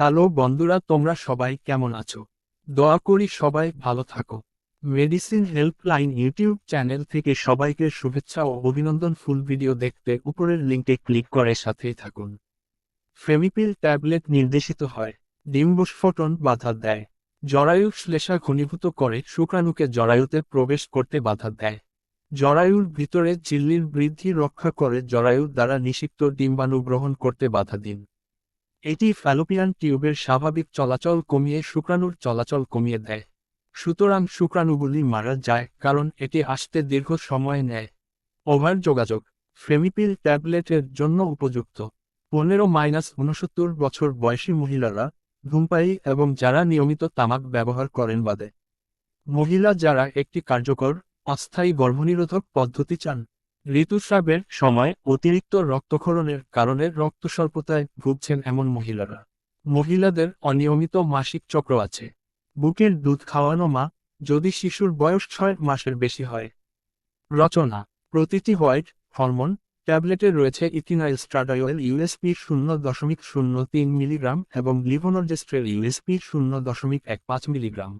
Hello বন্ধুরা, তোমরা সবাই কেমন আছো? দয়া করি সবাই ভালো থাকো। মেডিসিন হেল্পলাইন ইউটিউব চ্যানেল থেকে সবাইকে শুভেচ্ছা ও অভিনন্দন। ফুল ভিডিও দেখতে উপরের লিঙ্কে ক্লিক করে সাথেই থাকুন। ফেমিপিল ট্যাবলেট নির্দেশিত হয়। ডিম্বস্ফোটন বাধা দেয়। জরায়ু শ্লেষা ঘনীভূত করে শুক্রাণুকে জরায়ুতে প্রবেশ করতে বাধা দেয়। জরায়ুর ভিতরে চিল্লির বৃদ্ধি রক্ষা করে জরায়ুর দ্বারা নিষিক্ত ডিম্বাণু গ্রহণ করতে বাধা দিন। এটি ফ্যালোপিয়ান টিউবের স্বাভাবিক চলাচল কমিয়ে শুক্রাণুর চলাচল কমিয়ে দেয়। সুতরাং শুক্রাণুগুলি মারা যায়, কারণ এটি আসতে দীর্ঘ সময় নেয়। ওভার যোগাযোগ, ফেমিপিল ট্যাবলেটের জন্য উপযুক্ত। পনেরো মাইনাস উনসত্তর বছর বয়সী মহিলারা, ধূমপায়ী এবং যারা নিয়মিত তামাক ব্যবহার করেন বাদে। মহিলা যারা একটি কার্যকর, অস্থায়ী গর্ভনিরোধক পদ্ধতি চান। ঋতুস্রাবের সময় অতিরিক্ত রক্তক্ষরণের কারণে রক্তস্বল্পতায় ভুগছেন এমন মহিলারা। মহিলাদের অনিয়মিত মাসিক চক্র আছে। বুকের দুধ খাওয়ানো মা, যদি শিশুর বয়স ছয় মাসের বেশি হয়। রচনা, প্রতিটি হোয়াইট হরমোন ট্যাবলেটে রয়েছে ইথিনাইল স্ট্রাডায়োল ইউএসপি শূন্য দশমিক শূন্য তিন মিলিগ্রাম এবং লিভোনর্জেস্ট্রেল ইউএসপি শূন্য দশমিক এক পাঁচ মিলিগ্রাম।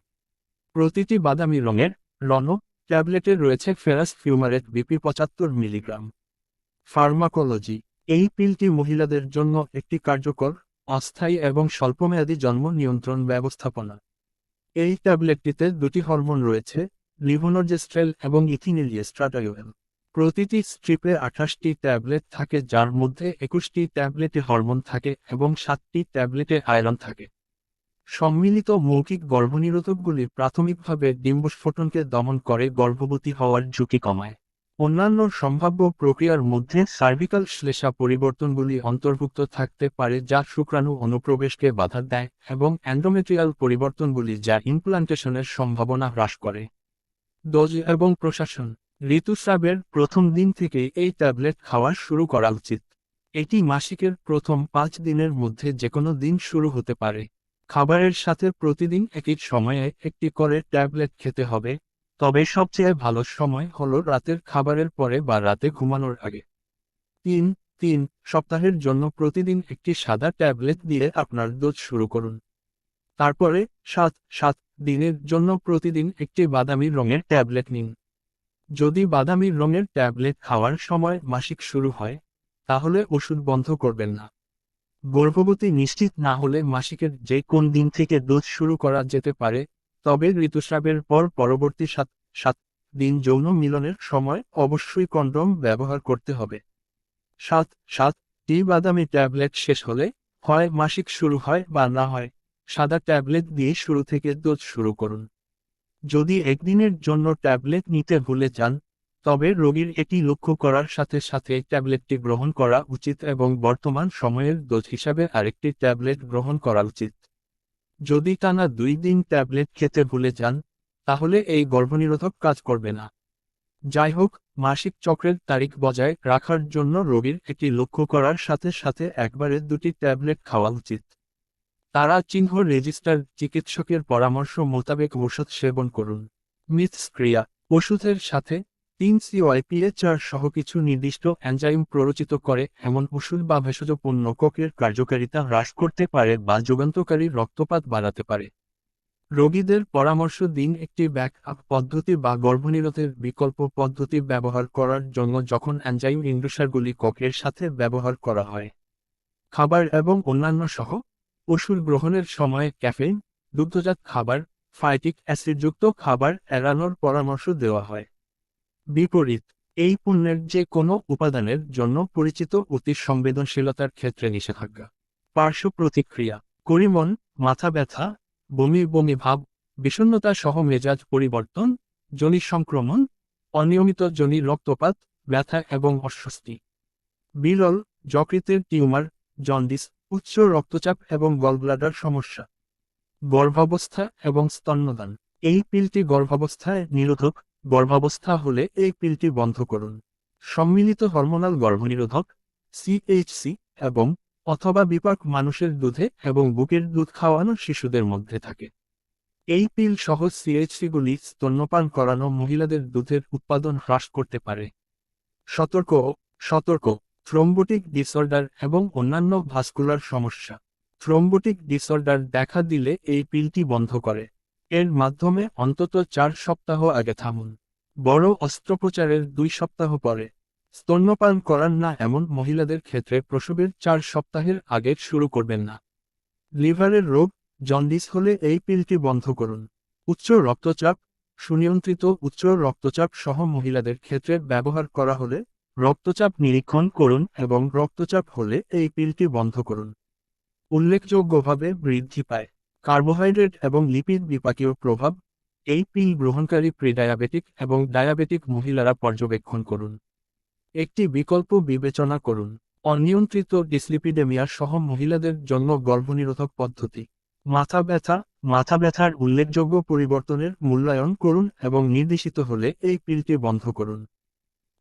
প্রতিটি বাদামি রঙের রণ ট্যাবলেটে রয়েছে ফেরাস ফিউমারেট বিপি পঁচাত্তর মিলিগ্রাম। ফার্মাকোলজি। এই পিলটি মহিলাদের জন্য একটি কার্যকর, অস্থায়ী এবং স্বল্পমেয়াদী জন্ম নিয়ন্ত্রণ ব্যবস্থাপনা। এই ট্যাবলেটটিতে দুটি হরমোন রয়েছে, লিভোনর্জেস্ট্রেল এবং ইথিনিলিয়েস্ট্রাটায়োয়েল প্রতিটি স্ট্রিপে আঠাশটি ট্যাবলেট থাকে, যার মধ্যে একুশটি ট্যাবলেটে হরমোন থাকে এবং সাতটি ট্যাবলেটে আয়রন থাকে। সম্মিলিত মৌখিক গর্ভনিরোধকগুলি প্রাথমিকভাবে ডিম্বস্ফোটনকে দমন করে গর্ভবতী হওয়ার ঝুঁকি কমায়। অন্যান্য সম্ভাব্য প্রক্রিয়ার মধ্যে সার্ভিক্যাল শ্লেষা পরিবর্তনগুলি অন্তর্ভুক্ত থাকতে পারে যা শুক্রাণু অনুপ্রবেশকে বাধা দেয় এবং অ্যান্ডোমেট্রিয়াল পরিবর্তনগুলি যা ইমপ্লান্টেশনের সম্ভাবনা হ্রাস করে। ডোজ এবং প্রশাসন। ঋতুস্রাবের প্রথম দিন থেকে এই ট্যাবলেট খাওয়া শুরু করা উচিত। এটি মাসিকের প্রথম পাঁচ দিনের মধ্যে যেকোনো দিন শুরু হতে পারে। খাবারের সাথে প্রতিদিন একই সময়ে একটি করে ট্যাবলেট খেতে হবে, তবে সবচেয়ে ভালো সময় হলো রাতের খাবারের পরে বা রাতে ঘুমানোর আগে। তিন তিন, সপ্তাহের জন্য প্রতিদিন একটি সাদা ট্যাবলেট দিয়ে আপনার ডোজ শুরু করুন। তারপরে সাত সাত দিনের জন্য প্রতিদিন একটি বাদামি রঙের ট্যাবলেট নিন। যদি বাদামি রঙের ট্যাবলেট খাওয়ার সময় মাসিক শুরু হয়, তাহলে ওষুধ বন্ধ করবেন না। গর্ভবতী নিশ্চিত না হলে মাসিকের যে কোন দিন থেকে ডোজ শুরু করা যেতে পারে, তবে ঋতুস্রাবের পর পরবর্তী সাত সাত দিন যৌন মিলনের সময় অবশ্যই কন্ডম ব্যবহার করতে হবে। সাত সাত টি বাদামি ট্যাবলেট শেষ হলে হয় মাসিক শুরু হয় বা না হয়, সাদা ট্যাবলেট দিয়ে শুরু থেকে ডোজ শুরু করুন। যদি একদিনের জন্য ট্যাবলেট নিতে ভুলে যান তবে রোগীর এটি লক্ষ্য করার সাথে সাথে ট্যাবলেটটি গ্রহণ করা উচিত এবং বর্তমান সময়ের ডোজ হিসাবে আরেকটি ট্যাবলেট গ্রহণ করা উচিত। যদি টানা দুই দিন ট্যাবলেট খেতে ভুলে যান, তাহলে এই গর্ভনিরোধক কাজ করবে না। যাই হোক, মাসিক চক্রের তারিখ বজায় রাখার জন্য রোগীর এটি লক্ষ্য করার সাথে সাথে একবারে দুটি ট্যাবলেট খাওয়া উচিত। তারা চিহ্ন রেজিস্টার চিকিৎসকের পরামর্শ মোতাবেক ওষুধ সেবন করুন। মিথস্ক্রিয়া, ওষুধের সাথে তিন সিওয়াইপিএচআর সহ কিছু নির্দিষ্ট অ্যানজাইম প্ররোচিত করে, এমন ওষুধ বা ভেষজ পণ্য কোকের কার্যকারিতা হ্রাস করতে পারে বা যুগান্তকারী রক্তপাত বাড়াতে পারে। রোগীদের পরামর্শ দিন একটি ব্যাক আপ পদ্ধতি বা গর্ভনিরোধের বিকল্প পদ্ধতি ব্যবহার করার জন্য যখন অ্যানজাইম ইন্ডুসারগুলি কোকের সাথে ব্যবহার করা হয়। খাবার এবং অন্যান্য সহ ওষুধ গ্রহণের সময় ক্যাফেইন, দুগ্ধজাত খাবার, ফাইটিক অ্যাসিডযুক্ত খাবার এড়ানোর পরামর্শ দেওয়া হয়। বিপরীত, এই পণ্যের যে কোনো উপাদানের জন্য পরিচিত অতি সংবেদনশীলতার ক্ষেত্রে নিষেধাজ্ঞা। পার্শ্ব প্রতিক্রিয়া করিমন মাথা ব্যথা, বমি বমি ভাব বিষণ্নতা সহ মেজাজ পরিবর্তন, জনি সংক্রমণ, অনিয়মিত জনি রক্তপাত, ব্যথা এবং অস্বস্তি। বিরল, যকৃতের টিউমার, জন্ডিস, উচ্চ রক্তচাপ এবং গলব্লাডার সমস্যা। গর্ভাবস্থা এবং স্তন্যদান, এই পিলটি গর্ভাবস্থায় নিরোধক গর্ভাবস্থা হলে এই পিলটি বন্ধ করুন। সম্মিলিত হরমোনাল গর্ভনিরোধক সিএইচসি এবং অথবা বিপাক মানুষের দুধে এবং বুকের দুধ খাওয়ানো শিশুদের মধ্যে থাকে। এই পিল সহ সিএইচসিগুলি স্তন্যপান করানো মহিলাদের দুধের উৎপাদন হ্রাস করতে পারে। সতর্ক সতর্ক থ্রোম্বোটিক ডিসঅর্ডার এবং অন্যান্য ভাস্কুলার সমস্যা। থ্রোম্বোটিক ডিসঅর্ডার দেখা দিলে এই পিলটি বন্ধ করে। এর মাধ্যমে অন্তত চার সপ্তাহ আগে থামুন। বড় অস্ত্রোপচারের দুই সপ্তাহ পরে। স্তন্যপান করান না এমন মহিলাদের ক্ষেত্রে প্রসবের চার সপ্তাহের আগে শুরু করবেন না। লিভারের রোগ, জন্ডিস হলে এই পিলটি বন্ধ করুন। উচ্চ রক্তচাপ, সুনিয়ন্ত্রিত উচ্চ রক্তচাপ সহ মহিলাদের ক্ষেত্রে ব্যবহার করা হলে রক্তচাপ নিরীক্ষণ করুন এবং রক্তচাপ হলে এই পিলটি বন্ধ করুন। উল্লেখযোগ্যভাবে বৃদ্ধি পায়। কার্বোহাইড্রেট এবং লিপিড বিপাকীয় প্রভাব, এই পিল গ্রহণকারী প্রিডায়াবেটিক এবং ডায়াবেটিক মহিলারা পর্যবেক্ষণ করুন। একটি বিকল্প বিবেচনা করুন, অনিয়ন্ত্রিত ডিসলিপিডেমিয়া সহ মহিলাদের জন্য গর্ভনিরোধক পদ্ধতি। মাথা ব্যথা, মাথা ব্যথার উল্লেখযোগ্য পরিবর্তনের মূল্যায়ন করুন এবং নির্দেশিত হলে এই পিলটি বন্ধ করুন।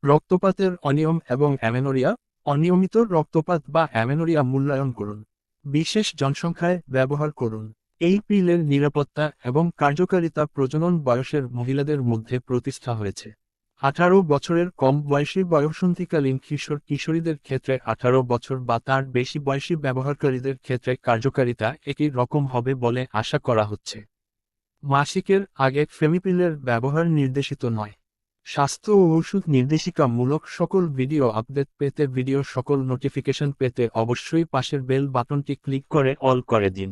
রক্তপাতের অনিয়ম এবং অ্যামেনোরিয়া, অনিয়মিত রক্তপাত বা অ্যামেনোরিয়া মূল্যায়ন করুন। বিশেষ জনসংখ্যায় ব্যবহার করুন। এই পিলের নিরাপত্তা এবং কার্যকারিতা প্রজনন বয়সের মহিলাদের মধ্যে প্রতিষ্ঠা হয়েছে। আঠারো বছরের কম বয়সী বয়সন্ধিকালীন কিশোর কিশোরীদের ক্ষেত্রে আঠারো বছর বা তার বেশি বয়সী ব্যবহারকারীদের ক্ষেত্রে কার্যকারিতা একই রকম হবে বলে আশা করা হচ্ছে। মাসিকের আগে ফেমিপিলের ব্যবহার নির্দেশিত নয়। স্বাস্থ্য ও ওষুধ নির্দেশিকামূলক সকল ভিডিও আপডেট পেতে ভিডিও সকল নোটিফিকেশন পেতে অবশ্যই পাশের বেল বাটনটি ক্লিক করে অল করে দিন।